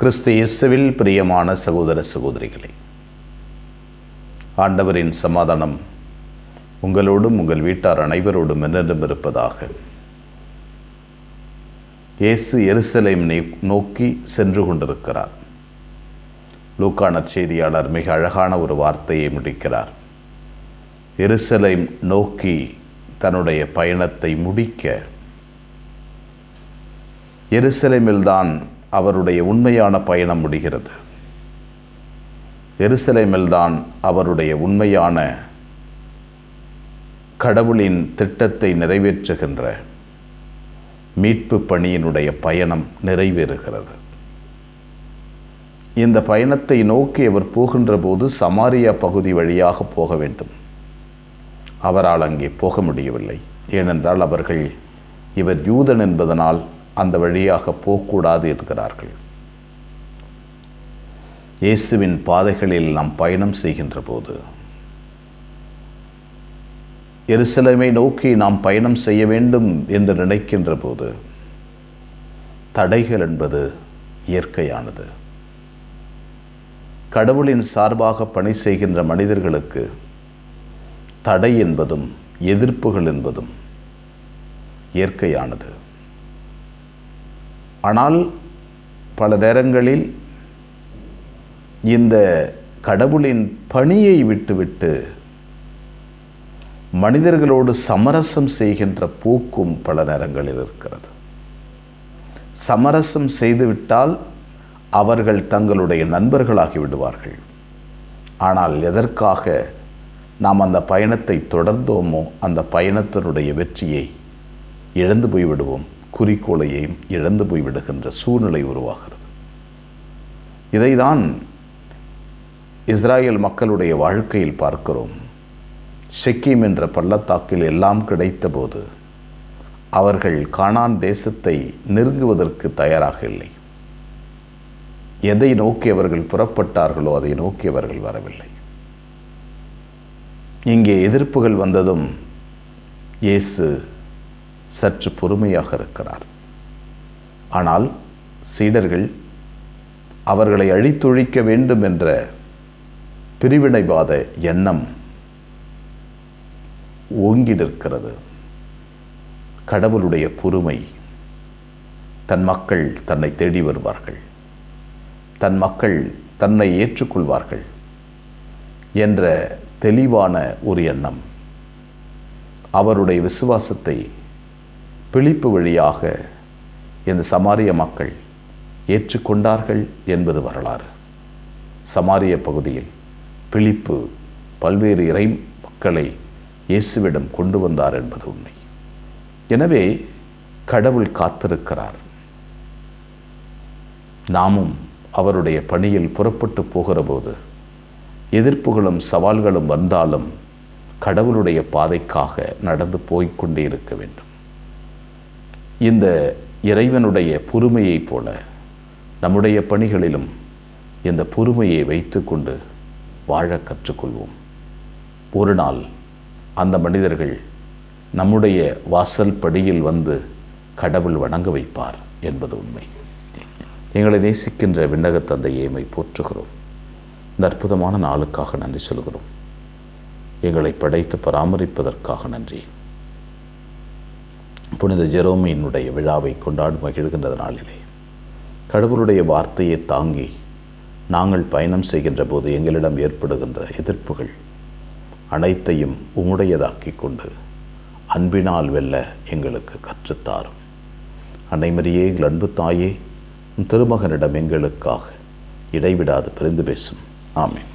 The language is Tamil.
கிறிஸ்து இயேசுவில் பிரியமான சகோதர சகோதரிகளே ஆண்டவரின் சமாதானம் உங்களோடும் உங்கள் வீட்டார் அனைவரோடும் என்னிடம் இருப்பதாக இயேசு எருசலேம் நோக்கி சென்று கொண்டிருக்கிறார். லூக்கான செய்தியாளர் மிக அழகான ஒரு வார்த்தையை முடிக்கிறார். எருசலேம் நோக்கி தன்னுடைய பயணத்தை முடிக்க எருசலேமில்தான் அவருடைய உண்மையான பயணம் முடிகிறது. எருசலேமில்தான் அவருடைய உண்மையான கடவுளின் திட்டத்தை நிறைவேற்றுகின்ற மீட்பு பணியினுடைய பயணம் நிறைவேறுகிறது. இந்த பயணத்தை நோக்கி அவர் போகின்ற போது சமாரியா பகுதி வழியாக போக வேண்டும். அவரால் அங்கே போக முடியவில்லை. ஏனென்றால் அவர்கள் இவர் யூதன் என்பதனால் அந்த வழியாக போகக்கூடாது என்கிறார்கள். இயேசுவின் பாதைகளில் நாம் பயணம் செய்கின்ற போது எருசலமை நோக்கி நாம் பயணம் செய்ய வேண்டும் என்று நினைக்கின்ற போது தடைகள் என்பது இயற்கையானது. கடவுளின் சார்பாக பணி செய்கின்ற மனிதர்களுக்கு தடை என்பதும் எதிர்ப்புகள் என்பதும் இயற்கையானது. ஆனால் பல நேரங்களில் இந்த கடவுளின் பணியை விட்டுவிட்டு மனிதர்களோடு சமரசம் செய்கின்ற போக்கும் பல நேரங்களில் இருக்கிறது. சமரசம் செய்துவிட்டால் அவர்கள் தங்களுடைய நண்பர்களாகி விடுவார்கள். ஆனால் எதற்காக நாம் அந்த பயணத்தை தொடர்ந்தோமோ அந்த பயணத்தினுடைய வெற்றியை இழந்து போய்விடுவோம். குறிக்கோளையும் இழந்து போய்விடுகின்ற சூழ்நிலை உருவாகிறது. இதைதான் இஸ்ராயல் மக்களுடைய வாழ்க்கையில் பார்க்கிறோம். செக்கிம் என்ற பள்ளத்தாக்கில் எல்லாம் கிடைத்தபோது அவர்கள் கானான் தேசத்தை நெருங்குவதற்கு தயாராக இல்லை. எதை நோக்கி அவர்கள் புறப்பட்டார்களோ அதை நோக்கி அவர்கள் வரவில்லை. இங்கே எதிர்ப்புகள் வந்ததும் இயேசு சற்று பொறுமையாக இருக்கிறார். ஆனால் சீடர்கள் அவர்களை அழித்தொழிக்க வேண்டும் என்ற பிரிவினைவாத எண்ணம் ஓங்கி நிற்கிறது. கடவுளுடைய பொறுமை தன் மக்கள் தன்னை தேடி வருவார்கள். தன் மக்கள் தன்னை ஏற்றுக்கொள்வார்கள் என்ற தெளிவான ஒரு எண்ணம். அவருடைய விசுவாசத்தை பிழிப்பு வழியாக இந்த சமாரிய மக்கள் ஏற்றுக்கொண்டார்கள் என்பது வரலாறு. சமாரிய பகுதியில் பிழிப்பு பல்வேறு இறை மக்களை இயேசுவிடம் கொண்டு வந்தார் என்பது உண்மை. எனவே கடவுள் காத்திருக்கிறார். நாமும் அவருடைய பணியில் புறப்பட்டு போகிறபோது எதிர்ப்புகளும் சவால்களும் வந்தாலும் கடவுளுடைய பாதைக்காக நடந்து போய்கொண்டே இருக்க வேண்டும். இந்த இறைவனுடைய பொறுமையைப் போல நம்முடைய பணிகளிலும் இந்த பொறுமையை வைத்துக்கொண்டு வாழ கற்றுக்கொள்வோம். ஒரு நாள் அந்த மனிதர்கள் நம்முடைய வாசல் படியில் வந்து கடவுள் வணங்க வைப்பார் என்பது உண்மை. எங்களை நேசிக்கின்ற விண்ணக தந்தையேமை போற்றுகிறோம். இந்த அற்புதமான நாளுக்காக நன்றி சொல்கிறோம். எங்களை படைத்து பராமரிப்பதற்காக நன்றி. புனித ஜெரோமியினுடைய விழாவை கொண்டாடி மகிழ்கின்ற நாளிலே கடவுளுடைய வார்த்தையை தாங்கி நாங்கள் பயணம் செய்கின்ற போது எங்களிடம் ஏற்படுகின்ற எதிர்ப்புகள் அனைத்தையும் உம்முடையதாக்கி கொண்டு அன்பினால் வெல்ல எங்களுக்கு கற்றுத்தாரும். அன்னைமரியே எங்கள் அன்பு தாயே திருமகனிடம் எங்களுக்காக இடைவிடாது பிரிந்து பேசும். ஆமேன்.